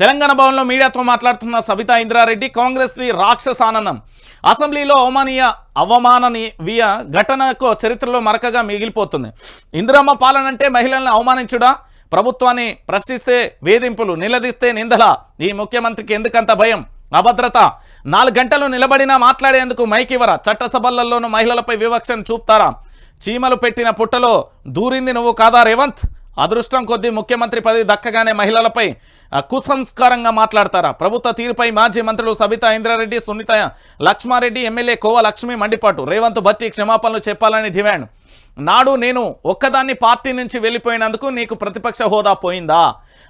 తెలంగాణ భవన్లో మీడియాతో మాట్లాడుతున్న సబితా ఇంద్రారెడ్డి కాంగ్రెస్ది రాక్షస ఆనందం. అసెంబ్లీలో అవమానీయ అవమాననీయ ఘటనకు చరిత్రలో మరకగా మిగిలిపోతుంది. ఇందిరమ్మ పాలన అంటే మహిళల్ని అవమానించుడా? ప్రభుత్వాన్ని ప్రశ్నిస్తే వేధింపులు నిలదీస్తే నిందల. ఈ ముఖ్యమంత్రికి ఎందుకంత భయం? అభద్రత. నాలుగు గంటలు నిలబడినా మాట్లాడేందుకు మైక్ ఇవ్వరా? చట్టసభలలోనూ మహిళలపై వివక్షను చూపుతారా? చీమలు పెట్టిన పుట్టలో దూరింది నువ్వు కాదా రేవంత్? అదృష్టం కొద్దీ ముఖ్యమంత్రి పదవి దక్కగానే మహిళలపై కుసంస్కారంగా మాట్లాడతారా? ప్రభుత్వ తీరుపై మాజీ మంత్రులు సబితా ఇంద్రారెడ్డి సునీత లక్ష్మారెడ్డి ఎమ్మెల్యే కోవ లక్ష్మి మండిపాటు. రేవంత్ భట్టి క్షమాపణలు చెప్పాలని డిమాండ్ నాడు నేను ఒక్కదాన్ని పార్టీ నుంచి వెళ్ళిపోయినందుకు నీకు ప్రతిపక్ష హోదా పోయిందా?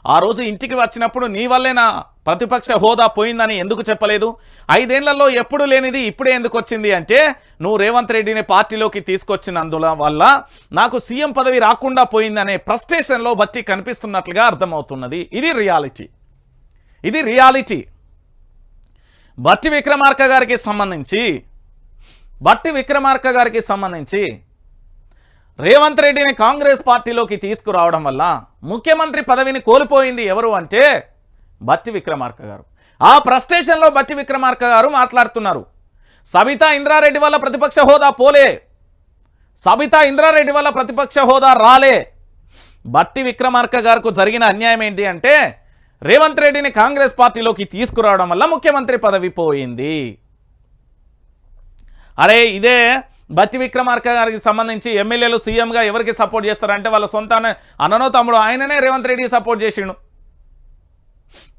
ఆ రోజు ఇంటికి వచ్చినప్పుడు నీ వల్లే నా ప్రతిపక్ష హోదా పోయిందని ఎందుకు చెప్పలేదు? ఐదేళ్ళలో ఎప్పుడు లేనిది ఇప్పుడే ఎందుకు వచ్చింది అంటే నువ్వు రేవంత్ రెడ్డిని పార్టీలోకి తీసుకొచ్చినందుల వల్ల నాకు సీఎం పదవి రాకుండా పోయిందనే ప్రస్టేషన్లో బట్టి కనిపిస్తున్నట్లుగా అర్థమవుతున్నది. ఇది రియాలిటీ. ఇది రియాలిటీ. బట్టి విక్రమార్క గారికి సంబంధించి బట్టి విక్రమార్క గారికి సంబంధించి రేవంత్ రెడ్డిని కాంగ్రెస్ పార్టీలోకి తీసుకురావడం వల్ల ముఖ్యమంత్రి పదవిని కోల్పోయింది ఎవరు అంటే బట్టి విక్రమార్క గారు. ఆ ప్రస్టేషన్లో బట్టి విక్రమార్క గారు మాట్లాడుతున్నారు. సబితా ఇంద్రారెడ్డి వల్ల ప్రతిపక్ష హోదా పోలే. సబితా ఇంద్రారెడ్డి వల్ల ప్రతిపక్ష హోదా రాలే. బట్టి విక్రమార్క గారికి జరిగిన అన్యాయం ఏంటి అంటే రేవంత్ రెడ్డిని కాంగ్రెస్ పార్టీలోకి తీసుకురావడం వల్ల ముఖ్యమంత్రి పదవి పోయింది. అరే ఇదే బట్టి విక్రమార్క గారికి సంబంధించి ఎమ్మెల్యేలు సీఎంగా ఎవరికి సపోర్ట్ చేస్తారంటే వాళ్ళ సొంత అన్ననో తమ్ముడు ఆయననే రేవంత్ రెడ్డికి సపోర్ట్ చేసిండు.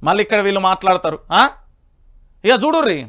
మళ్ళీ ఇక్కడ వీళ్ళు మాట్లాడతారు ఆ? ఇక చూడుర్రి